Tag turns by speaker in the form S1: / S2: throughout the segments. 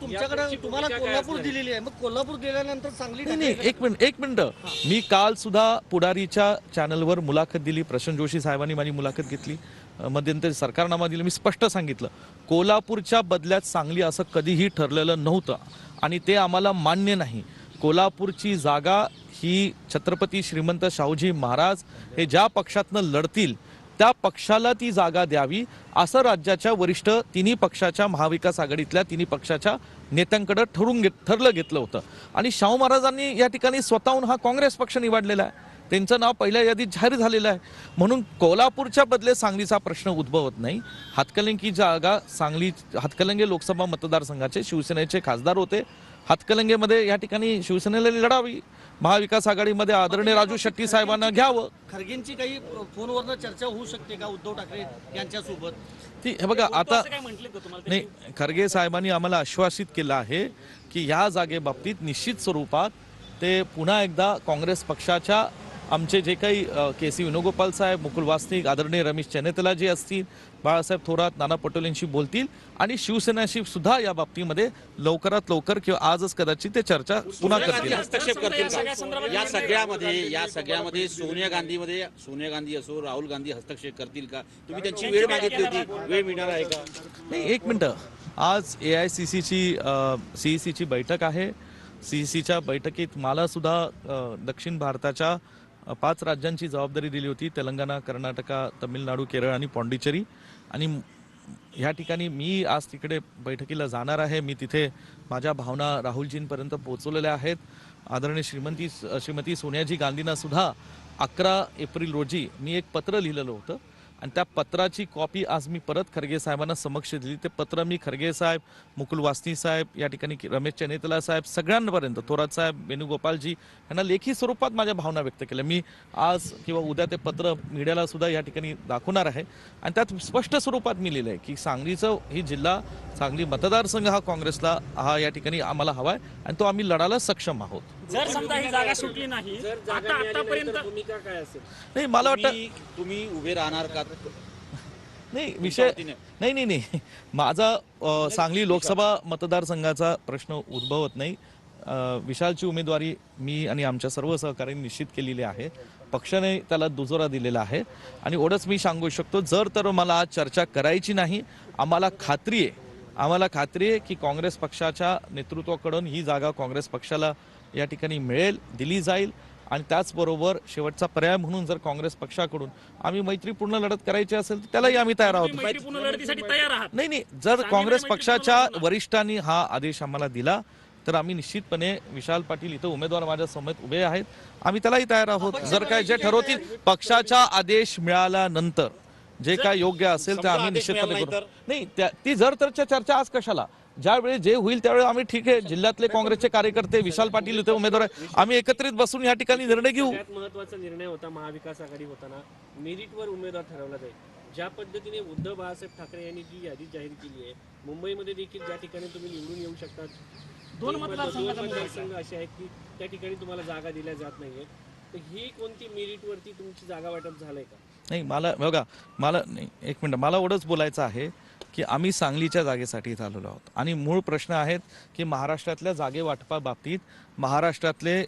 S1: तुमच्याकडे तुम्हाला कोल्हापूर दिलेली आहे. मग कोल्हापूर दिल्यानंतर सांगली
S2: नाही नाही एक मिनिट एक मिनिट. मी काल सुद्धा पुढारीच्या चॅनलवर मुलाखत दिली प्रशांत जोशी साहेबांनी माझी मुलाखत घेतली मध्यंतरी सरकारनामा दिलं. मी स्पष्ट सांगितलं कोल्हापूरच्या बदल्यात सांगली असं कधीही ठरलेलं नव्हतं आणि ते आम्हाला मान्य नाही. कोल्हापूरची जागा ही छत्रपती श्रीमंत शाहूजी महाराज हे ज्या पक्षातनं लढतील त्या पक्षाला ती जागा द्यावी असं राज्याच्या वरिष्ठ तिन्ही पक्षाच्या महाविकास आघाडीतल्या तिन्ही पक्षाच्या नेत्यांकडे ठरून घेत ठरलं घेतलं होतं. आणि शाहू महाराजांनी या ठिकाणी स्वतःहून हा काँग्रेस पक्ष निवडलेला आहे. त्यांचं नाव पहिल्या यादीत जाहीर झालेलं आहे. म्हणून कोल्हापूरच्या बदले सांगलीचा प्रश्न उद्भवत नाही. हातकलंगी जागा सांगली हातकलंगे लोकसभा मतदारसंघाचे शिवसेनेचे खासदार होते. हातकलंगेमध्ये या ठिकाणी शिवसेनेला लढावी. महाविकास आघाडीमध्ये आदरणीय राजू शेट्टी साहेबांना घ्यावं.
S1: खरगेंची काही फोनवरनं चर्चा होऊ शकते का उद्धव ठाकरे यांच्यासोबत?
S2: ती हे बघा आता
S3: काय म्हटले का तुम्हाला?
S2: नाही खरगे साहेबांनी आम्हाला आश्वासित केलं आहे की ह्या जागेबाबतीत निश्चित स्वरूपात ते पुन्हा एकदा काँग्रेस पक्षाच्या आमचे जे काही के सी वेणुगोपाल साहेब मुकुल वासनिक आदरणीय रमेश चेनेतला जे असतील बाळासाहेब थोरात नाना पटोलेंशी बोलतील आणि शिवसेनाशी सुद्धा या बाबतीमध्ये लवकरात लवकर किंवा आजच कदाचित ते चर्चा पुन्हा करतील.
S4: हस्तक्षेप करतील या सगळ्यामध्ये या सगळ्यामध्ये सोनिया गांधीमध्ये सोनिया गांधी असो राहुल गांधी हस्तक्षेप करतील का? तुम्ही त्यांची वेळ मागितली होती. वेळ मिळणार आहे का?
S2: नाही एक मिनटं. आज ए आय सी सीची सी सीची बैठक आहे. सी सीच्या बैठकीत मला सुद्धा दक्षिण भारताच्या पाच राज्यांची जबाबदारी दिली होती. तेलंगणा कर्नाटका तमिळनाडू केरळ आणि पॉंडिचेरी. आणि ह्या ठिकाणी मी आज तिकडे बैठकीला जाणार आहे. मी तिथे माझ्या भावना राहुलजींपर्यंत पोहोचवलेल्या आहेत. आदरणीय श्रीमंती श्रीमती सोनियाजी गांधींना सुद्धा अकरा एप्रिल रोजी मी एक पत्र लिहिलेलं होतं. आणि त्या पत्राची कॉपी आज मी परत खरगे साहेबांना समक्ष दिली. ते पत्र मी खरगे साहेब मुकुल वासनी साहेब या ठिकाणी की- रमेश चनेतला साहेब सगळ्यांपर्यंत थोरात साहेब वेणुगोपालजी यांना लेखी स्वरूपात माझ्या भावना व्यक्त केल्या. मी आज किंवा उद्या ते पत्र मीडियाला सुद्धा या ठिकाणी दाखवणार आहे. आणि त्यात स्पष्ट स्वरूपात मी लिहिलं आहे की सांगलीचं ही जिल्हा सांगली मतदारसंघ हा काँग्रेसला हा या ठिकाणी आम्हाला हवा आहे आणि तो आम्ही लढायला सक्षम आहोत.
S3: जर समजा ही जागा सुटली नाही आता आतापर्यंत
S5: भूमिका काय असेल?
S2: नाही मला वाटतं
S4: तुम्ही तुम्ही उभे राहणार का?
S2: नाही विषय नाही नाही नाही. माझा अ, सांगली लोकसभा मतदारसंघाचा प्रश्न उद्भवत नाही. अ, विशालची उमेदवारी मी आणि आमच्या सर्व सहकार्यांनी निश्चित केलेली आहे. पक्षाने त्याला दुजोरा दिलेला आहे. आणि एवढंच मी सांगू शकतो जर तर मला आज चर्चा करायची नाही आम्हाला खात्री आहे. आम्हाला खात्री आहे की काँग्रेस पक्षाच्या नेतृत्वाकडून ही जागा काँग्रेस पक्षाला या ठिकाणी मिळेल दिली जाईल आणि त्याचबरोबर शेवटचा पर्याय म्हणून जर काँग्रेस पक्षाकडून आम्ही मैत्रीपूर्ण लढत करायची असेल तर त्यालाही आम्ही तयार आहोत. नाही नाही जर काँग्रेस पक्षाच्या वरिष्ठांनी हा आदेश आम्हाला दिला तर आम्ही निश्चितपणे विशाल पाटील इथं उमेदवार माझ्यासमोर उभे आहेत. आम्ही त्यालाही तयार आहोत. जर काय जे ठरवतील पक्षाचा आदेश मिळाल्यानंतर जे काय योग्य असेल ते आम्ही निश्चितपणे करू. नाही ती जर तरच्या चर्चा आज कशाला? ज्यावेळी जे होईल त्यावेळी आम्ही ठीक आहे. जिल्ह्यातले काँग्रेसचे कार्यकर्ते विशाल पाटील इथे उमेदवार आहे आम्ही एकत्रित बसून या ठिकाणी निर्णय घेऊ.
S5: महत्त्वाचा निर्णय होता महाविकास आघाडी होताना. मेरिटवर उमेदवार ठरवला जाईल. ज्या पद्धतीने उद्धव बाळासाहेब ठाकरे यांनी जी यादी जाहीर केली आहे मुंबईमध्ये देखील ज्या ठिकाणी तुम्ही निवडून येऊ शकता
S3: दोन
S5: मतदारसंघ असे आहेत की त्या ठिकाणी तुम्हाला जागा दिल्या जात नाहीये. तर ही कोणती मेरिटवरती तुमची जागा वाटप झालंय का?
S2: नाही मला बघा मला नाही एक मिनिट. मला एवढंच बोलायचं आहे की आम्ही सांगलीच्या जागेसाठी आलेलो आहोत. आणि मूळ प्रश्न आहेत की महाराष्ट्रातल्या जागे वाटपाबाबतीत महाराष्ट्रातले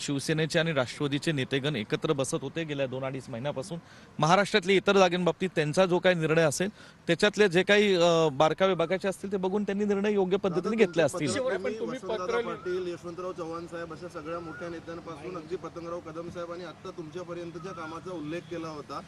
S2: शिवसेनेचे आणि राष्ट्रवादीचे नेतेगण एकत्र बसत होते गेल्या दोन अडीच महिन्यापासून. महाराष्ट्रातले इतर जागांबाबतीत त्यांचा जो काही निर्णय असेल त्याच्यातले जे काही बारकावे बघायचे असतील ते बघून त्यांनी निर्णय योग्य पद्धतीने घेतले असतील.
S6: यशवंतराव चव्हाण साहेब अशा सगळ्या मोठ्या नेत्यांपासून अगदी पतंगराव कदम साहेब आणि आता तुमच्यापर्यंतच्या कामाचा उल्लेख केला होता.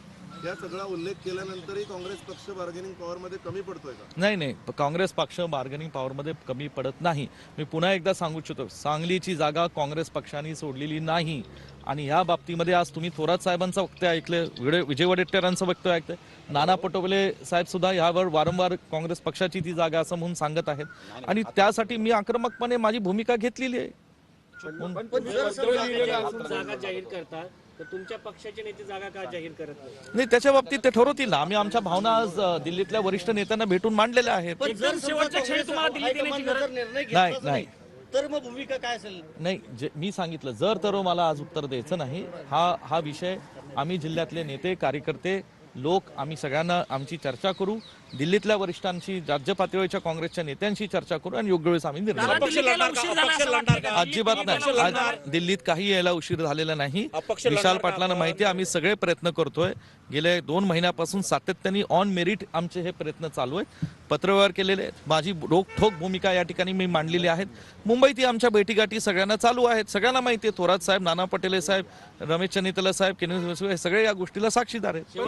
S6: या सगळा उल्लेख केल्यानंतरही काँग्रेस पक्ष बार्गेनिंग पॉवर मध्ये कमी पडतोय का?
S2: नाही नाही. काँग्रेस पक्ष बार्गनिंग पॉवरमध्ये कमी पडत नाही. मी पुन्हा एकदा सांगू इच्छितो सांगलीची जागा काँग्रेस पक्षाने सोडलेली नाही. आणि या बाबतीमध्ये आज तुम्ही थोरात साहेबांचं वक्तव्य ऐकलं विजय वडेट्टीवारांचं वक्तव्य ऐकतंय नाना पटोले साहेब सुद्धा यावर वारंवार काँग्रेस पक्षाची ती जागा असं म्हणून सांगत आहेत. आणि त्यासाठी मी आक्रमकपणे माझी भूमिका घेतलेली आहे.
S5: जागा जाहीर करता. तर तुमच्या पक्षाचे नेते जागा का जाहीर करत नाही
S2: नाही त्याच्या बाबतीत ते ठरवतील ना. आम्ही आमच्या भावना आज अ, दिल्लीतल्या वरिष्ठ नेत्यांना भेटून मांडलेल्या आहेत.
S1: पण जर
S3: शेवटच्या क्षणी तुम्हाला दिल्ली देण्याची
S1: हायकमांडनं जर निर्णय
S2: नाही.
S1: तर मग भूमिका काय असेल?
S2: नाही जे मी सांगितलं जर तर मला आज उत्तर द्यायचं नाही हा हा विषय आम्ही जिल्ह्यातले नेते कार्यकर्ते लोक आम्ही सगळ्यांना आमची चर्चा करू दिल्लीतल्या वरिष्ठांशी राज्य पातळीवरच्या काँग्रेसच्या नेत्यांशी चर्चा करू आणि योग्य वेळेस आम्ही निर्णय? अजिबात नाही. आज दिल्लीत काही यायला उशीर झालेला नाही. विशाल पाटलांना माहिती आम्ही सगळे प्रयत्न करतोय. गेले दोन महिन्यापासून सातत्याने ऑन मेरिट आमचे हे प्रयत्न चालू आहेत. पत्रव्यवहार केलेले आहेत माझी रोखठोक भूमिका या ठिकाणी मी मांडलेली आहेत मुंबईत ही आमच्या भेटीगाठी सगळ्यांना चालू आहेत सगळ्यांना माहिती आहे थोरात साहेब नाना पटेले साहेब रमेश चनितला साहेब केंद्र हे सगळे या गोष्टीला साक्षीदार आहेत